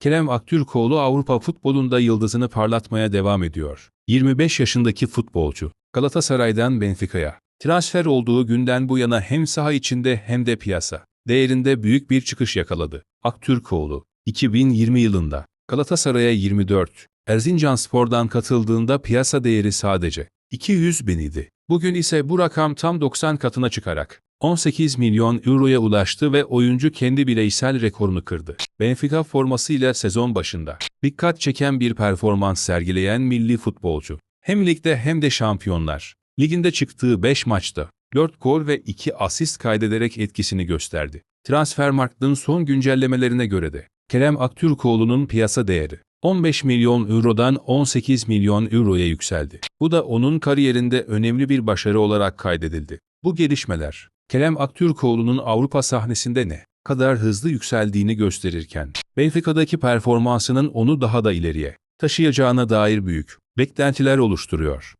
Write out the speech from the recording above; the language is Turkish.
Kerem Aktürkoğlu Avrupa futbolunda yıldızını parlatmaya devam ediyor. 25 yaşındaki futbolcu, Galatasaray'dan Benfica'ya. Transfer olduğu günden bu yana hem saha içinde hem de piyasa değerinde büyük bir çıkış yakaladı. Aktürkoğlu, 2020 yılında Galatasaray'a 24, Erzincanspor'dan katıldığında piyasa değeri sadece 200 bin idi. Bugün ise bu rakam tam 90 katına çıkarak 18 milyon euroya ulaştı ve oyuncu kendi bireysel rekorunu kırdı. Benfica formasıyla sezon başında dikkat çeken bir performans sergileyen milli futbolcu. Hem ligde hem de şampiyonlar. Liginde çıktığı 5 maçta 4 gol ve 2 asist kaydederek etkisini gösterdi. Transfermarkt'ın son güncellemelerine göre de Kerem Aktürkoğlu'nun piyasa değeri 15 milyon eurodan 18 milyon euroya yükseldi. Bu da onun kariyerinde önemli bir başarı olarak kaydedildi. Bu gelişmeler, Kerem Aktürkoğlu'nun Avrupa sahnesinde ne kadar hızlı yükseldiğini gösterirken, Benfica'daki performansının onu daha da ileriye taşıyacağına dair büyük beklentiler oluşturuyor.